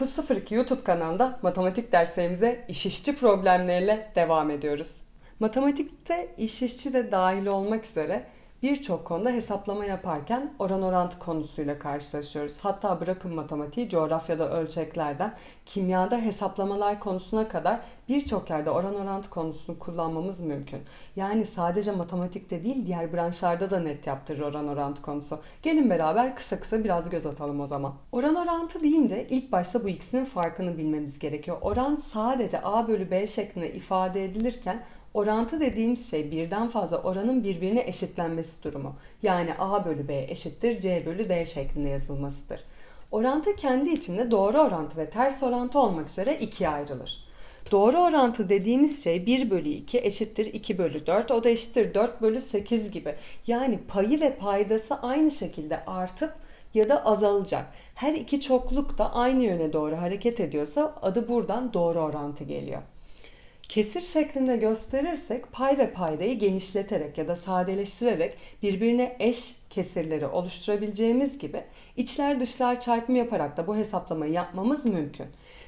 Merhaba, Opus 02 YouTube kanalında matematik derslerimize iş işçi problemleriyle devam ediyoruz. Matematikte iş işçi de dahil olmak üzere birçok konuda hesaplama yaparken oran orantı konusuyla karşılaşıyoruz. Hatta bırakın matematiği, coğrafyada ölçeklerden, kimyada hesaplamalar konusuna kadar birçok yerde oran orantı konusunu kullanmamız mümkün. Yani sadece matematikte değil diğer branşlarda da net yaptırır oran orantı konusu. Gelin beraber kısa kısa biraz göz atalım o zaman. Oran orantı deyince ilk başta bu ikisinin farkını bilmemiz gerekiyor. Oran sadece A bölü B şeklinde ifade edilirken Orantı dediğimiz şey birden fazla oranın birbirine eşitlenmesi durumu. Yani A bölü B eşittir C bölü D şeklinde yazılmasıdır. Orantı kendi içinde doğru orantı ve ters orantı olmak üzere ikiye ayrılır. Doğru orantı dediğimiz şey 1 bölü 2 eşittir 2 bölü 4 o da eşittir 4 bölü 8 gibi. Yani payı ve paydası aynı şekilde artıp ya da azalacak. Her iki çokluk da aynı yöne doğru hareket ediyorsa adı buradan doğru orantı geliyor. Kesir şeklinde gösterirsek pay ve paydayı genişleterek ya da sadeleştirerek birbirine eş kesirleri oluşturabileceğimiz gibi içler dışlar çarpımı yaparak da bu hesaplamayı yapmamız mümkün.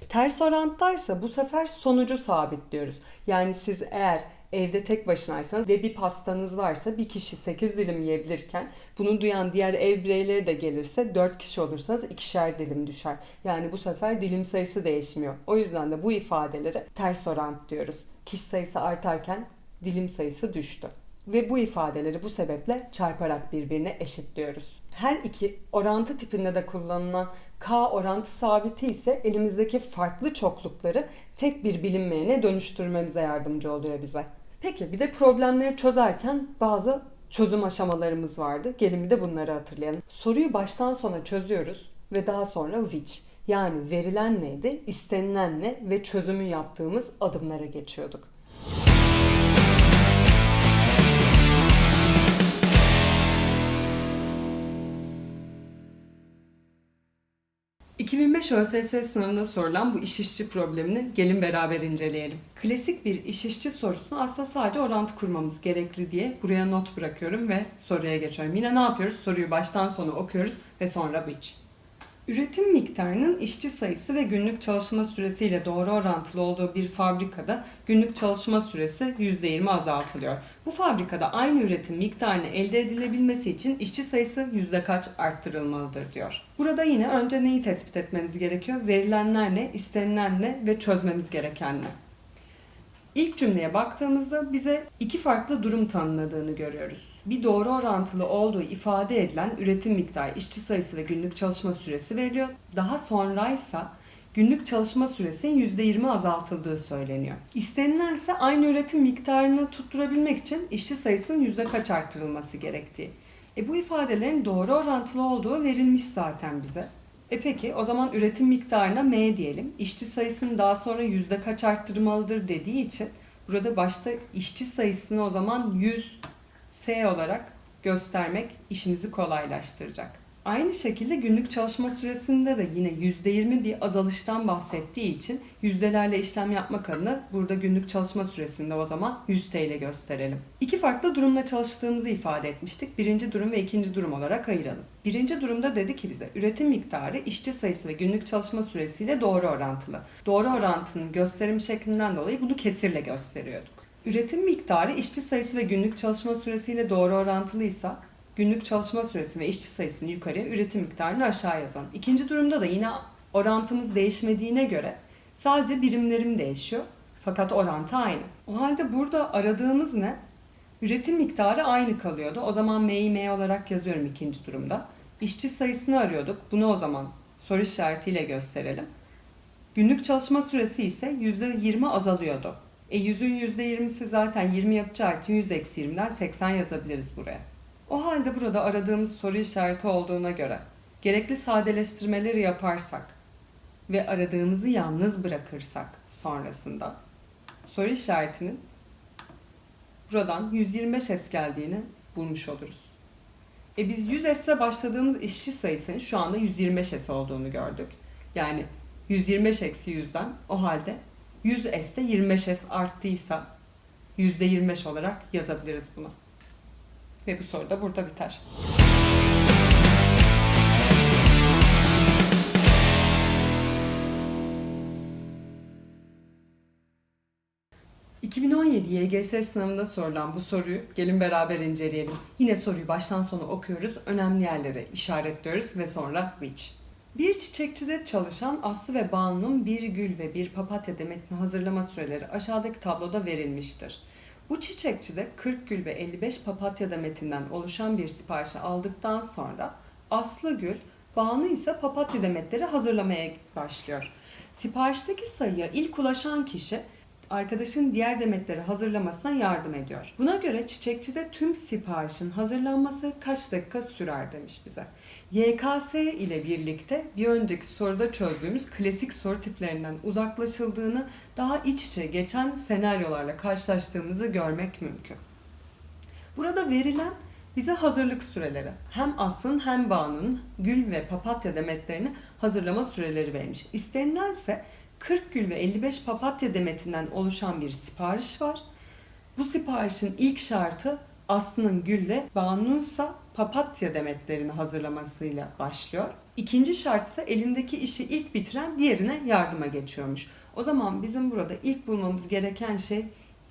Ters oranttaysa bu sefer sonucu sabitliyoruz. Yani siz eğer evde tek başınaysanız ve bir pastanız varsa bir kişi 8 dilim yiyebilirken bunu duyan diğer ev bireyleri de gelirse 4 kişi olursanız ikişer dilim düşer. Yani bu sefer dilim sayısı değişmiyor. O yüzden de bu ifadeleri ters orant diyoruz. Kişi sayısı artarken dilim sayısı düştü. Ve bu ifadeleri bu sebeple çarparak birbirine eşitliyoruz. Her iki orantı tipinde de kullanılan K orantı sabiti ise elimizdeki farklı çoklukları tek bir bilinmeyene dönüştürmemize yardımcı oluyor bize. Peki bir de problemleri çözerken bazı çözüm aşamalarımız vardı. Gelin bir de bunları hatırlayalım. Soruyu baştan sona çözüyoruz ve daha sonra which yani verilen neydi, istenilen ne ve çözümü yaptığımız adımlara geçiyorduk. 2005 ÖSS sınavında sorulan bu iş işçi problemini gelin beraber inceleyelim. Klasik bir iş işçi sorusunu aslında sadece orantı kurmamız gerekli diye buraya not bırakıyorum ve soruya geçiyorum. Yine ne yapıyoruz? Soruyu baştan sona okuyoruz ve sonra which. Üretim miktarının işçi sayısı ve günlük çalışma süresiyle doğru orantılı olduğu bir fabrikada günlük çalışma süresi %20 azaltılıyor. Bu fabrikada aynı üretim miktarını elde edilebilmesi için işçi sayısı yüzde kaç arttırılmalıdır diyor. Burada yine önce neyi tespit etmemiz gerekiyor? Verilenler ne, istenilen ne ve çözmemiz gereken ne? İlk cümleye baktığımızda bize iki farklı durum tanımladığını görüyoruz. Bir doğru orantılı olduğu ifade edilen üretim miktarı, işçi sayısı ve günlük çalışma süresi veriliyor. Daha sonraysa günlük çalışma süresinin %20 azaltıldığı söyleniyor. İstenilen aynı üretim miktarını tutturabilmek için işçi sayısının yüzde kaç artırılması gerektiği. E bu ifadelerin doğru orantılı olduğu verilmiş zaten bize. E peki o zaman üretim miktarına M diyelim. İşçi sayısını daha sonra yüzde kaç arttırmalıdır dediği için burada başta işçi sayısını o zaman 100 S olarak göstermek işimizi kolaylaştıracak. Aynı şekilde günlük çalışma süresinde de yine %20 bir azalıştan bahsettiği için yüzdelerle işlem yapmak adına burada günlük çalışma süresinde o zaman 100 TL gösterelim. İki farklı durumla çalıştığımızı ifade etmiştik. Birinci durum ve ikinci durum olarak ayıralım. Birinci durumda dedi ki bize üretim miktarı işçi sayısı ve günlük çalışma süresiyle doğru orantılı. Doğru orantının gösterim şeklinden dolayı bunu kesirle gösteriyorduk. Üretim miktarı işçi sayısı ve günlük çalışma süresiyle doğru orantılıysa günlük çalışma süresi ve işçi sayısını yukarıya, üretim miktarını aşağı yazan. İkinci durumda da yine orantımız değişmediğine göre sadece birimlerim değişiyor. Fakat orantı aynı. O halde burada aradığımız ne? Üretim miktarı aynı kalıyordu. O zaman M'yi M olarak yazıyorum ikinci durumda. İşçi sayısını arıyorduk. Bunu o zaman soru işaretiyle gösterelim. Günlük çalışma süresi ise %20 azalıyordu. E 100'ün %20'si zaten 20 yapacağı için 100 eksi 20'den 80 yazabiliriz buraya. O halde burada aradığımız soru işareti olduğuna göre gerekli sadeleştirmeleri yaparsak ve aradığımızı yalnız bırakırsak sonrasında soru işaretinin buradan 125 S geldiğini bulmuş oluruz. E biz 100 S ile başladığımız işçi sayısının şu anda 125 S olduğunu gördük. Yani 125 eksi 100'den o halde 100 S'te 25 S arttıysa %25 olarak yazabiliriz bunu. Ve bu soru da burada biter. ...2017 YGS sınavında sorulan bu soruyu gelin beraber inceleyelim. Yine soruyu baştan sona okuyoruz, önemli yerlere işaretliyoruz ve sonra which. Bir çiçekçide çalışan Aslı ve Banu'nun bir gül ve bir papatya demetini hazırlama süreleri aşağıdaki tabloda verilmiştir. Bu çiçekçide 40 gül ve 55 papatya demetinden oluşan bir siparişi aldıktan sonra Aslı Gül, Banu ise papatya demetleri hazırlamaya başlıyor. Siparişteki sayıya ilk ulaşan kişi arkadaşın diğer demetleri hazırlamasına yardım ediyor. Buna göre çiçekçide tüm siparişin hazırlanması kaç dakika sürer demiş bize. YKS ile birlikte bir önceki soruda çözdüğümüz klasik soru tiplerinden uzaklaşıldığını, daha iç içe geçen senaryolarla karşılaştığımızı görmek mümkün. Burada verilen bize hazırlık süreleri. Hem Aslı'nın hem Banu'nun gül ve papatya demetlerini hazırlama süreleri vermiş. İstenilense 40 gül ve 55 papatya demetinden oluşan bir sipariş var. Bu siparişin ilk şartı Aslı'nın gülle, Banu'nunsa papatya demetlerini hazırlamasıyla başlıyor. İkinci şart ise elindeki işi ilk bitiren diğerine yardıma geçiyormuş. O zaman bizim burada ilk bulmamız gereken şey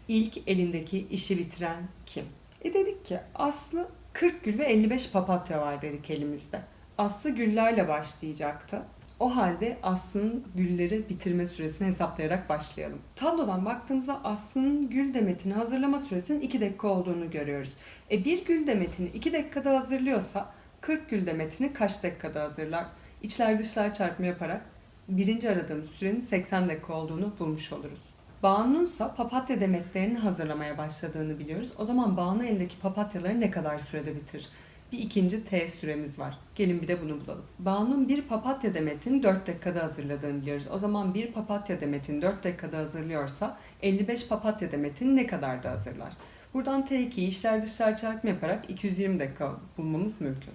ilk elindeki işi bitiren kim? E dedik ki Aslı 40 gül ve 55 papatya var dedik elimizde. Aslı güllerle başlayacaktı. O halde Aslı'nın gülleri bitirme süresini hesaplayarak başlayalım. Tablodan baktığımızda Aslı'nın gül demetini hazırlama süresinin 2 dakika olduğunu görüyoruz. E bir gül demetini 2 dakikada hazırlıyorsa 40 gül demetini kaç dakikada hazırlar? İçler dışlar çarpımı yaparak birinci aradığımız sürenin 80 dakika olduğunu bulmuş oluruz. Banu'nunsa papatya demetlerini hazırlamaya başladığını biliyoruz. O zaman Banu eldeki papatyaları ne kadar sürede bitirir? Bir ikinci T süremiz var. Gelin bir de bunu bulalım. Banu'nun bir papatya demetini 4 dakikada hazırladığını biliyoruz. O zaman bir papatya demetini 4 dakikada hazırlıyorsa 55 papatya demetini ne kadar da hazırlar? Buradan T2'yi içler dışlar çarpımı yaparak 220 dakika bulmamız mümkün.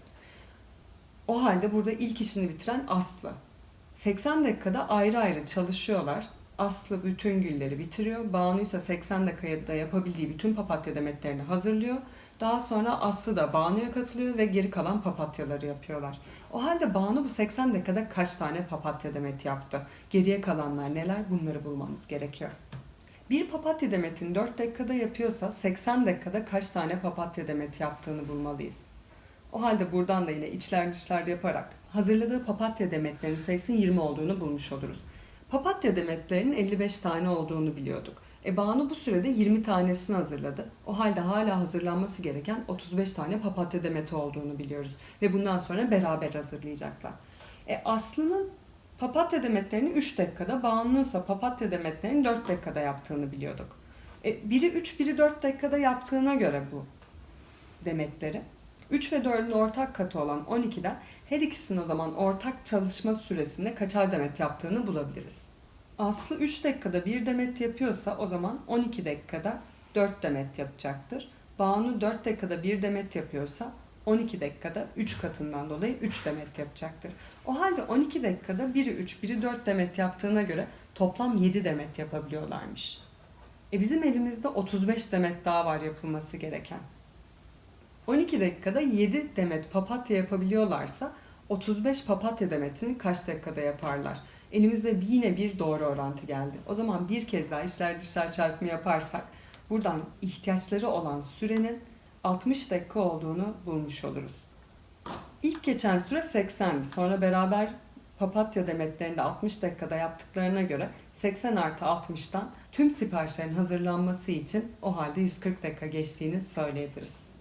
O halde burada ilk işini bitiren Aslı. 80 dakikada ayrı ayrı çalışıyorlar. Aslı bütün gülleri bitiriyor. Banu ise 80 dakikada yapabildiği bütün papatya demetlerini hazırlıyor. Daha sonra Aslı da Banu'ya katılıyor ve geri kalan papatyaları yapıyorlar. O halde Banu bu 80 dakikada kaç tane papatya demet yaptı? Geriye kalanlar neler? Bunları bulmamız gerekiyor. Bir papatya demetini 4 dakikada yapıyorsa 80 dakikada kaç tane papatya demet yaptığını bulmalıyız. O halde buradan da yine içler dışlar yaparak hazırladığı papatya demetlerinin sayısının 20 olduğunu bulmuş oluruz. Papatya demetlerinin 55 tane olduğunu biliyorduk. E Banu bu sürede 20 tanesini hazırladı. O halde hala hazırlanması gereken 35 tane papatya demeti olduğunu biliyoruz. Ve bundan sonra beraber hazırlayacaklar. E Aslı'nın papatya demetlerini 3 dakikada, Banu'nun ise papatya demetlerini 4 dakikada yaptığını biliyorduk. E biri 3, biri 4 dakikada yaptığına göre bu demetleri. 3 ve 4'ün ortak katı olan 12'den her ikisinin o zaman ortak çalışma süresinde kaçar demet yaptığını bulabiliriz. Aslı 3 dakikada bir demet yapıyorsa o zaman 12 dakikada 4 demet yapacaktır. Banu 4 dakikada bir demet yapıyorsa 12 dakikada 3 katından dolayı 3 demet yapacaktır. O halde 12 dakikada biri 3, biri 4 demet yaptığına göre toplam 7 demet yapabiliyorlarmış. E bizim elimizde 35 demet daha var yapılması gereken. 12 dakikada 7 demet papatya yapabiliyorlarsa 35 papatya demetini kaç dakikada yaparlar? Elimize yine bir doğru orantı geldi. O zaman bir kez daha içler dışlar çarpımı yaparsak buradan ihtiyaçları olan sürenin 60 dakika olduğunu bulmuş oluruz. İlk geçen süre 80'di. Sonra beraber papatya demetlerini de 60 dakikada yaptıklarına göre 80 artı 60'tan tüm siparişlerin hazırlanması için o halde 140 dakika geçtiğini söyleyebiliriz.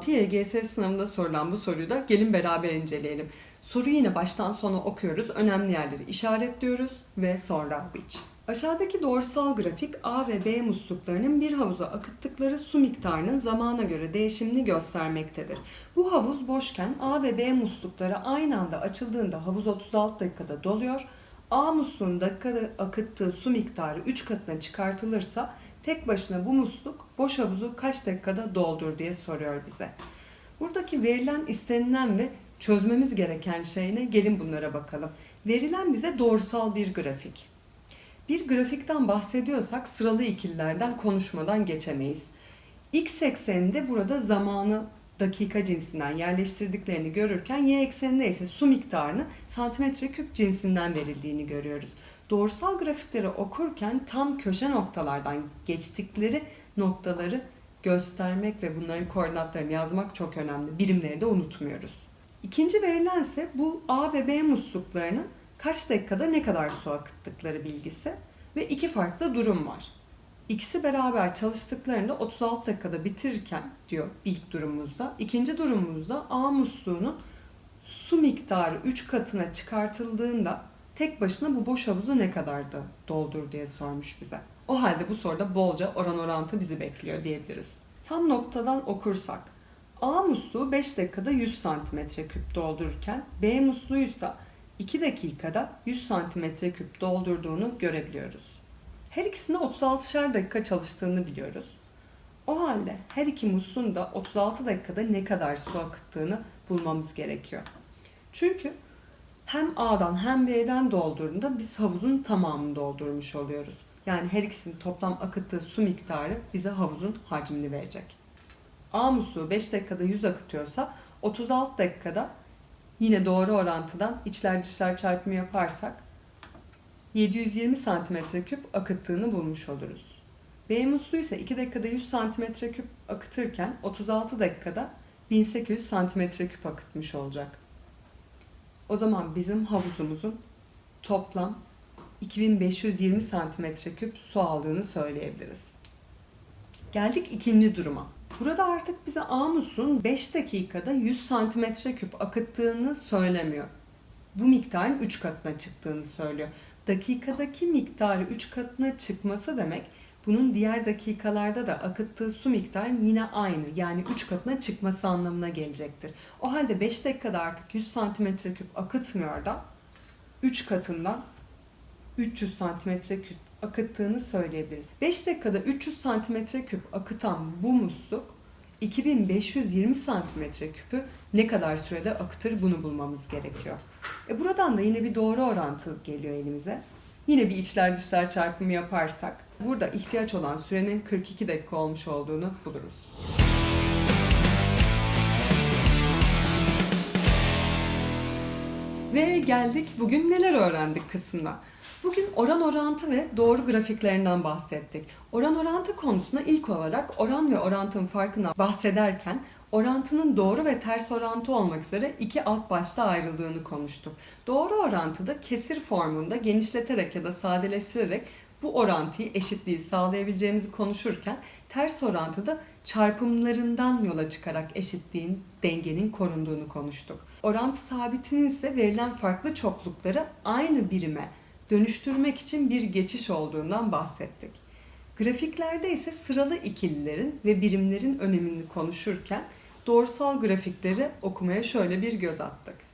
...2016 YGS sınavında sorulan bu soruyu da gelin beraber inceleyelim. Soruyu yine baştan sona okuyoruz, önemli yerleri işaretliyoruz ve sonra which. Aşağıdaki doğrusal grafik A ve B musluklarının bir havuza akıttıkları su miktarının zamana göre değişimini göstermektedir. Bu havuz boşken A ve B muslukları aynı anda açıldığında havuz 36 dakikada doluyor. A musluğun dakikada akıttığı su miktarı 3 katına çıkartılırsa tek başına bu musluk boş havuzu kaç dakikada doldur diye soruyor bize. Buradaki verilen, istenilen ve çözmemiz gereken şey ne? Gelin bunlara bakalım. Verilen bize doğrusal bir grafik. Bir grafikten bahsediyorsak sıralı ikililerden konuşmadan geçemeyiz. X ekseninde burada zamanı dakika cinsinden yerleştirdiklerini görürken y ekseninde ise su miktarını santimetre küp cinsinden verildiğini görüyoruz. Doğrusal grafikleri okurken tam köşe noktalardan geçtikleri noktaları göstermek ve bunların koordinatlarını yazmak çok önemli. Birimleri de unutmuyoruz. İkinci verilen ise bu A ve B musluklarının kaç dakikada ne kadar su akıttıkları bilgisi ve iki farklı durum var. İkisi beraber çalıştıklarında 36 dakikada bitirirken diyor ilk durumumuzda. İkinci durumumuzda A musluğunun su miktarı 3 katına çıkartıldığında tek başına bu boş havuzu ne kadardı doldur diye sormuş bize. O halde bu soruda bolca oran orantı bizi bekliyor diyebiliriz. Tam noktadan okursak A musluğu 5 dakikada 100 cm küp doldururken B musluğu ise 2 dakikada 100 cm küp doldurduğunu görebiliyoruz. Her ikisinde 36'şer dakika çalıştığını biliyoruz. O halde her iki musluğun da 36 dakikada ne kadar su akıttığını bulmamız gerekiyor. Çünkü hem A'dan hem B'den doldurduğunda biz havuzun tamamını doldurmuş oluyoruz. Yani her ikisinin toplam akıttığı su miktarı bize havuzun hacmini verecek. A musluğu 5 dakikada 100 akıtıyorsa 36 dakikada yine doğru orantıdan içler dışlar çarpımı yaparsak 720 santimetre küp akıttığını bulmuş oluruz. B musluğu ise 2 dakikada 100 santimetre küp akıtırken 36 dakikada 1800 santimetre küp akıtmış olacak. O zaman bizim havuzumuzun toplam 2520 santimetre küp su aldığını söyleyebiliriz. Geldik ikinci duruma. Burada artık bize A musluğun 5 dakikada 100 santimetre küp akıttığını söylemiyor. Bu miktarın 3 katına çıktığını söylüyor. Dakikadaki miktarı 3 katına çıkması demek bunun diğer dakikalarda da akıttığı su miktarı yine aynı. Yani 3 katına çıkması anlamına gelecektir. O halde 5 dakikada artık 100 santimetre küp akıtmıyor da 3 katından 300 santimetre küp akıttığını söyleyebiliriz. 5 dakikada 300 santimetre küp akıtan bu musluk 2520 santimetre küpü ne kadar sürede akıtır bunu bulmamız gerekiyor. E buradan da yine bir doğru orantı geliyor elimize. Yine bir içler dışlar çarpımı yaparsak burada ihtiyaç olan sürenin 42 dakika olmuş olduğunu buluruz. Ve geldik bugün neler öğrendik kısmına. Bugün oran orantı ve doğru grafiklerinden bahsettik. Oran orantı konusunda ilk olarak oran ve orantının farkına bahsederken orantının doğru ve ters orantı olmak üzere iki alt başta ayrıldığını konuştuk. Doğru orantıda kesir formunda genişleterek ya da sadeleştirerek bu orantıyı, eşitliği sağlayabileceğimizi konuşurken ters orantıda çarpımlarından yola çıkarak eşitliğin, dengenin korunduğunu konuştuk. Orantı sabitinin ise verilen farklı çoklukları aynı birime dönüştürmek için bir geçiş olduğundan bahsettik. Grafiklerde ise sıralı ikililerin ve birimlerin önemini konuşurken doğrusal grafikleri okumaya şöyle bir göz attık.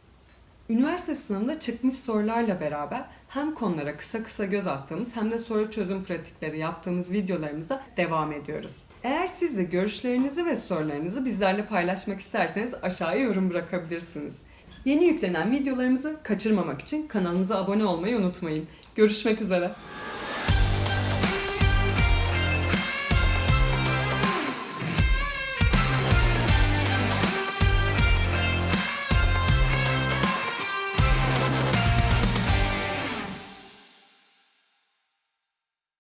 Üniversite sınavında çıkmış sorularla beraber hem konulara kısa kısa göz attığımız hem de soru çözüm pratikleri yaptığımız videolarımızda devam ediyoruz. Eğer siz de görüşlerinizi ve sorularınızı bizlerle paylaşmak isterseniz aşağıya yorum bırakabilirsiniz. Yeni yüklenen videolarımızı kaçırmamak için kanalımıza abone olmayı unutmayın. Görüşmek üzere.